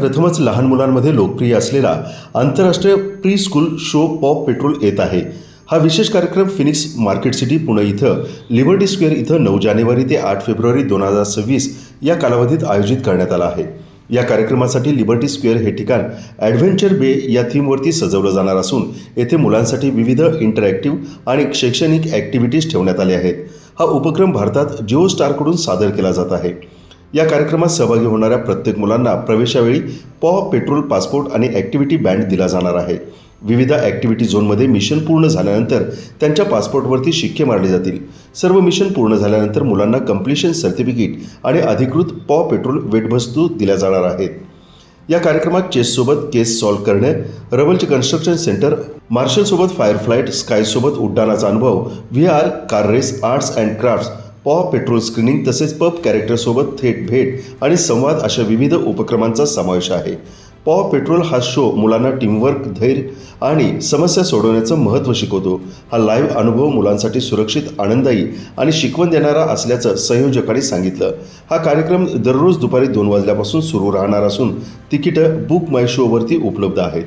प्रथमच लहान मुलांमध्ये लोकप्रिय असलेला आंतरराष्ट्रीय pre school show Paw Patrol येत आहे. हा विशेष कार्यक्रम फिनिक्स मार्केट सिटी पुणे इथं लिबर्टी स्क्वेअर इथं नऊ जानेवारी ते आठ फेब्रुवारी दोन हजार सव्वीस या कालावधीत आयोजित करण्यात आला आहे. या कार्यक्रमासाठी लिबर्टी स्क्वेअर हे ठिकाण ॲडव्हेंचर बे या थीमवरती सजवलं जाणार असून येथे मुलांसाठी विविध इंटरॅक्टिव्ह आणि शैक्षणिक ॲक्टिव्हिटीज ठेवण्यात आल्या आहेत. हा उपक्रम भारतात जिओ स्टारकडून सादर केला जात आहे. या कार्यक्रमात सहभागी होणाऱ्या प्रत्येक मुलांना प्रवेशावेळी पॉ पेट्रोल पासपोर्ट आणि ॲक्टिव्हिटी बँड दिला जाणार आहे. विविध ॲक्टिव्हिटी झोनमध्ये मिशन पूर्ण झाल्यानंतर त्यांच्या पासपोर्टवरती शिक्के मारले जातील. सर्व मिशन पूर्ण झाल्यानंतर मुलांना कम्प्लिशन सर्टिफिकेट आणि अधिकृत पॉ पेट्रोल वेटवस्तू दिल्या जाणार आहेत. या कार्यक्रमात चेससोबत केस सॉल्व्ह करणे रबलचे कन्स्ट्रक्शन सेंटर मार्शलसोबत फायर फ्लाईट स्कायसोबत उड्डाणाचा अनुभव V R car race arts and crafts Paw Patrol screening तसेच पब कॅरेक्टरसोबत थेट भेट आणि संवाद अशा विविध उपक्रमांचा समावेश आहे. पॉ पेट्रोल हा शो मुलांना टीमवर्क धैर्य आणि समस्या सोडवण्याचं महत्त्व शिकवतो. हा लाईव्ह अनुभव मुलांसाठी सुरक्षित आनंददायी आणि शिकवण देणारा असल्याचं संयोजकांनी सांगितलं. हा कार्यक्रम दररोज दुपारी दोन वाजल्यापासून सुरू राहणार असून तिकीटं बुक माय शोवरती उपलब्ध आहेत.